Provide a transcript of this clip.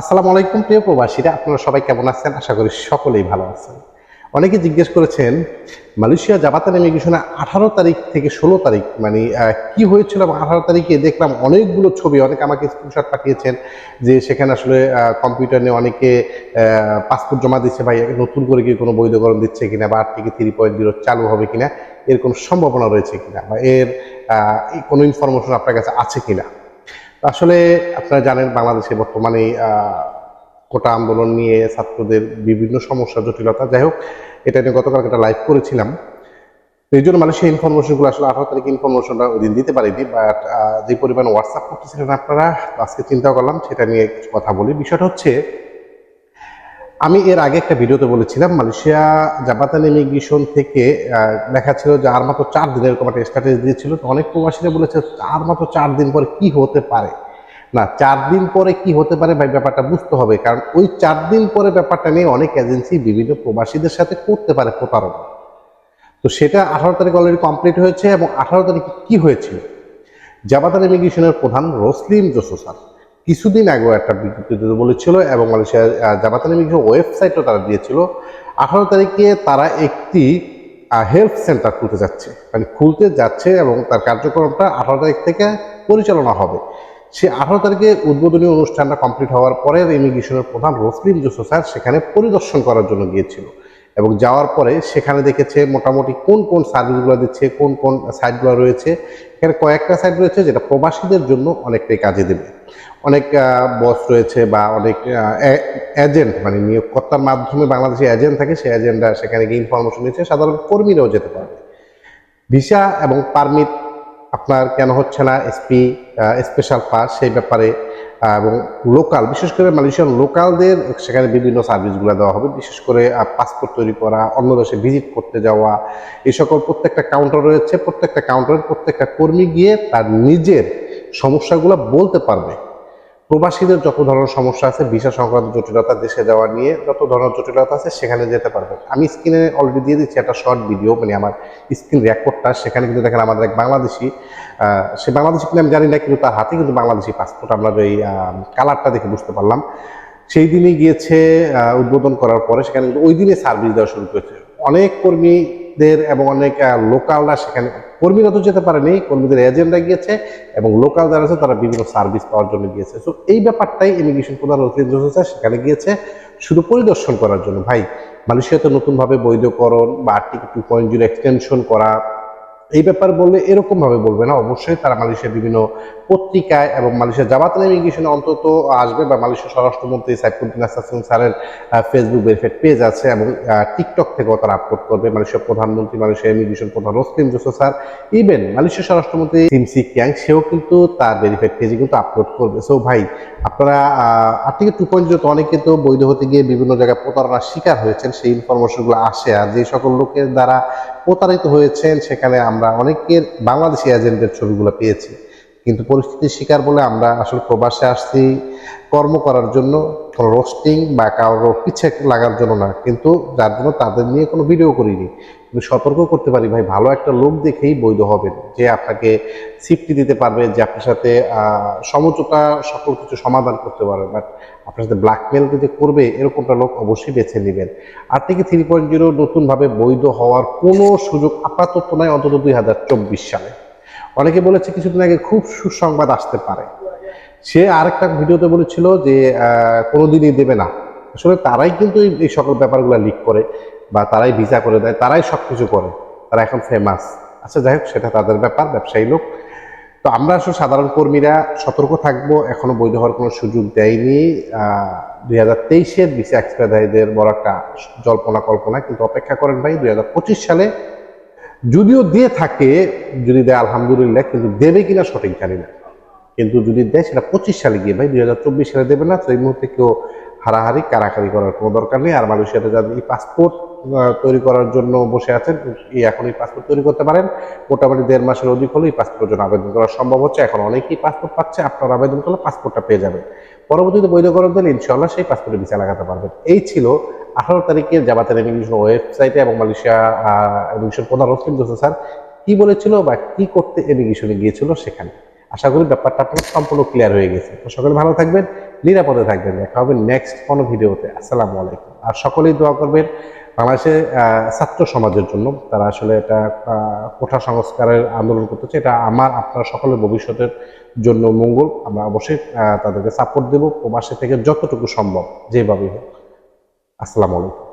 আসসালামু আলাইকুম প্রিয় প্রবাসীরা, আপনারা সবাই কেমন আছেন? আশা করি সকলেই ভালো আছেন। অনেকে জিজ্ঞেস করেছেন, মালয়েশিয়া জাপাতান ইমিগ্রেশনে আঠারো তারিখ থেকে ষোলো তারিখ মানে কি হয়েছিল এবং আঠারো তারিখে দেখলাম অনেকগুলো ছবি, অনেকে আমাকে স্ক্রিনশট পাঠিয়েছেন যে সেখানে আসলে কম্পিউটার নিয়ে অনেকে পাসপোর্ট জমা দিচ্ছে, ভাই, নতুন করে কি কোনো বৈধকরণ দিচ্ছে কিনা বা আট থেকে থ্রি পয়েন্ট জিরো চালু হবে কিনা এর কোনো সম্ভাবনা রয়েছে কিনা বা এর কোনো ইনফরমেশন আপনার কাছে আছে কিনা? আসলে আপনারা জানেন বাংলাদেশে বর্তমানে কোটা আন্দোলন নিয়ে ছাত্রদের বিভিন্ন সমস্যা, জটিলতা। যাই হোক, এটা নিয়ে গতকাল একটা লাইভ করেছিলাম। এই জন্য মানে সেই ইনফরমেশনগুলো আসলে আঠারো তারিখ ইনফরমেশনটা ওই দিন দিতে পারিনি বাট যে পরিমাণ হোয়াটসঅ্যাপ করতেছিলেন আপনারা আজকে চিন্তা করলাম, সেটা নিয়ে কিছু কথা বলি। বিষয়টা হচ্ছে আমি এর আগে একটা ভিডিওতে বলেছিলাম, মালয়েশিয়া জাপাতান ইমিগ্রেশন থেকে দেখা ছিল যে আর মাত্র চার দিনের এরকম একটা স্ট্র্যাটেজি দিয়েছিল। তো অনেক প্রবাসীরা বলেছে, আর মাত্র চার দিন পরে কি হতে পারে? না, চার দিন পরে কি হতে পারে ভাই, ব্যাপারটা বুঝতে হবে। কারণ ওই চার দিন পরে ব্যাপারটা নিয়ে অনেক এজেন্সি বিভিন্ন প্রবাসীদের সাথে করতে পারে প্রতারণা। তো সেটা আঠারো তারিখ অলরেডি কমপ্লিট হয়েছে এবং আঠারো তারিখে কি হয়েছিল? জাপাতান ইমিগ্রেশনের প্রধান রসলিম জোসোসার কিছুদিন আগেও একটা বিজ্ঞপ্তিতে বলেছিল এবং আহ, জাপাতান ইমিগ্রেশন ওয়েবসাইটও তারা দিয়েছিল। আঠারো তারিখে তারা একটি হেলথ সেন্টার খুলতে যাচ্ছে। মানে খুলতে যাচ্ছে এবং তার কার্যক্রমটা আঠারো তারিখ থেকে পরিচালনা হবে। সে আঠারো তারিখে উদ্বোধনী অনুষ্ঠানটা কমপ্লিট হওয়ার পরে ইমিগ্রেশনের প্রধান রসলিম জোসো স্যার সেখানে পরিদর্শন করার জন্য গিয়েছিল এবং যাওয়ার পরে সেখানে দেখেছে মোটামুটি কোন কোন সার্ভিসগুলো দিচ্ছে কোন কোন সাইটগুলো রয়েছে এখানে কয়েকটা সাইট রয়েছে যেটা প্রবাসীদের জন্য অনেকটাই কাজে দেবে। অনেক বস রয়েছে বা অনেক এজেন্ট মানে নিয়োগকর্তার মাধ্যমে বাংলাদেশে এজেন্ট থাকে, সেই এজেন্টরা সেখানে গিয়ে ইনফরমেশন নিচ্ছে, সাধারণ কর্মীরাও যেতে পারবে। ভিসা এবং পারমিট আপনার কেন হচ্ছে না এসপি স্পেশাল পাস সেই ব্যাপারে এবং লোকাল বিশেষ করে মালয়েশিয়ার লোকালদের সেখানে বিভিন্ন সার্ভিসগুলো দেওয়া হবে। বিশেষ করে পাসপোর্ট তৈরি করা, অন্য দেশে ভিজিট করতে যাওয়া, এই সকল প্রত্যেকটা কাউন্টার রয়েছে। প্রত্যেকটা কাউন্টারের প্রত্যেকটা কর্মী গিয়ে তার নিজের সমস্যাগুলো বলতে পারবে। প্রবাসীদের যত ধরনের সমস্যা আছে, ভিসা সংক্রান্ত জটিলতা, দেশে যাওয়া নিয়ে যত ধরনের জটিলতা আছে, সেখানে যেতে পারবে। আমি স্ক্রিনে অলরেডি দিয়ে দিচ্ছি একটা শর্ট ভিডিও মানে আমার স্ক্রিন রেকর্ডটা সেখানে কিন্তু দেখেন আমাদের এক বাংলাদেশি সে বাংলাদেশি কিনা আমি জানি না, কিন্তু তার হাতে কিন্তু বাংলাদেশি পাসপোর্ট আমরা ওই কালারটা দেখে বুঝতে পারলাম। সেই দিনই গিয়েছে উদ্বোধন করার পরে সেখানে কিন্তু ওই দিনে সার্ভিস দেওয়া শুরু করেছে। অনেক কর্মীদের এবং অনেক লোকালরা সেখানে কর্মীরা তো যেতে পারেনি, কর্মীদের এজেন্টরা গিয়েছে এবং লোকাল যারা আছে তারা বিভিন্ন সার্ভিস পাওয়ার জন্য গিয়েছে। সো এই ব্যাপারটাই ইমিগ্রেশন প্রধান অতিরিক্ত স্যার সেখানে গিয়েছে শুধু পরিদর্শন করার জন্য। ভাই, মালয়েশিয়াতে নতুনভাবে বৈধকরণ বা article two point zero extension করা এই ব্যাপার বললে এরকম ভাবে বলবে না। অবশ্যই তারা মালয়েশিয়ার বিভিন্ন পত্রিকায় এবং মালয়েশিয়া জামাতান ইমিগ্রেশনে অন্তত আসবে বা মালয়েশিয়া স্বরাষ্ট্রমন্ত্রী সাইফুদ্দিন আসাসুন স্যারের ফেসবুক ভেরিফাইড পেজ আছে এবং টিকটক থেকেও তারা আপলোড করবে। মালয়েশিয়ার প্রধানমন্ত্রী মালয়েশিয়া ইমিগ্রেশন প্রধান Ruslin Jusoh sir even Malaysia স্বরাষ্ট্রমন্ত্রী সিমসি ক্যাং, সেও কিন্তু তার ভেরিফাইড পেজে কিন্তু আপলোড করবে। সো ভাই, আপনারা আর্টিকেল টু পয়েন্ট অনেকে তো বৈধ হতে গিয়ে বিভিন্ন জায়গায় প্রতারণার শিকার হয়েছেন। সেই ইনফরমেশনগুলো আসে আর যে সকল লোকের দ্বারা প্রতারিত হয়েছেন, সেখানে আমরা অনেকের বাংলাদেশি এজেন্টের ছবিগুলো পেয়েছি। কিন্তু পরিস্থিতির শিকার বলে আমরা আসলে প্রবাসে আসছি, কর্ম করার জন্য কোনো রোস্টিং বা কারোর পিছে লাগার জন্য না। কিন্তু যার জন্য তাদের নিয়ে কোনো ভিডিও করিনি। কিন্তু সতর্ক করতে পারি ভাই ভালো একটা লোক দেখেই বৈধ হবেন। যে আপনাকে সিফটি দিতে পারবে যে আপনার সাথে আহ, সমঝোতা সকল কিছু সমাধান করতে পারবে। বাট আপনার সাথে ব্ল্যাকমেল যদি করবে এরকমটা লোক অবশ্যই বেছে নেবেন। আর থেকে থ্রি পয়েন্ট জিরো নতুনভাবে বৈধ হওয়ার কোনো সুযোগ আপাতত নয় অন্তত দুই হাজার চব্বিশ সালে। অনেকে বলেছে কিছুদিন আগে খুব সুসংবাদ আসতে পারে। সে আরেকটা ভিডিওতে বলেছিল যে কোনোদিনই দেবে না। আসলে তারাই কিন্তু এই- সকল ব্যাপারগুলো লিক করে বা তারাই ভিসা করে দেয়, তারাই সব কিছু করে। তারা এখন ফেমাস আচ্ছা যাই হোক, সেটা তাদের ব্যাপার, ব্যবসায়ী লোক। তো আমরা আসলে সাধারণ কর্মীরা সতর্ক থাকব, এখনও বৈধ হওয়ার কোনো সুযোগ দেয়নি। দুই হাজার তেইশের ভিসা এক্সপায়ারদের বড় একটা জল্পনা, কল্পনা, কিন্তু অপেক্ষা করেন ভাই, দুই হাজার পঁচিশ সালে। যদিও দিয়ে থাকে, যদি দেয়, আলহামদুলিল্লাহ, কিন্তু দেবে কিনা সঠিক জানি না। কিন্তু যদি দেয়, সেটা পঁচিশ সালে গিয়ে, ভাই, দুই হাজার চব্বিশ সালে দেবে না? তো এই মুহূর্তে কেউ হারাহারি, কারাকারি করার কোনো দরকার নেই। আর মালয়েশিয়াতে যাদের এই পাসপোর্ট তৈরি করার জন্য বসে আছেন, এই এখন এই পাসপোর্ট তৈরি করতে পারেন। মোটামুটি দেড় মাসের অধিক এই পাসপোর্টের জন্য আবেদন করা সম্ভব হচ্ছে। এখন অনেকেই পাসপোর্ট পাচ্ছে, আপনার আবেদন করলে পাসপোর্টটা পেয়ে যাবেন। পরবর্তীতে বৈধকরণ দিলে ইনশাল্লাহ সেই পাসপোর্টে ভিসা লাগাতে পারবেন। এই ছিল আঠারো তারিখে জামাতের ইমিগ্রেশন ওয়েবসাইটে এবং মালয়েশিয়া ইমিগ্রেশন প্রধান রসলিম স্যার কী বলেছিল বা কি করতে ইমিগ্রেশনে গিয়েছিল সেখানে। আশা করি ব্যাপারটা আপনার সম্পূর্ণ ক্লিয়ার হয়ে গেছে। তো সকলে ভালো থাকবেন, নিরাপদে থাকবেন। দেখা হবে নেক্সট কোনো ভিডিওতে। আসসালামু আলাইকুম। আর সকলেই দোয়া করবেন, বাংলাদেশে ছাত্র সমাজের জন্য তারা আসলে এটা কোঠা সংস্কারের আন্দোলন করতেছে। এটা আমার, আপনার সকলের ভবিষ্যতের জন্য মঙ্গল। আমরা অবশ্যই তাদেরকে সাপোর্ট দেব। প্রবাসী থেকে যতটুকু সম্ভব, যেভাবেই হোক। আসসালামু আলাইকুম।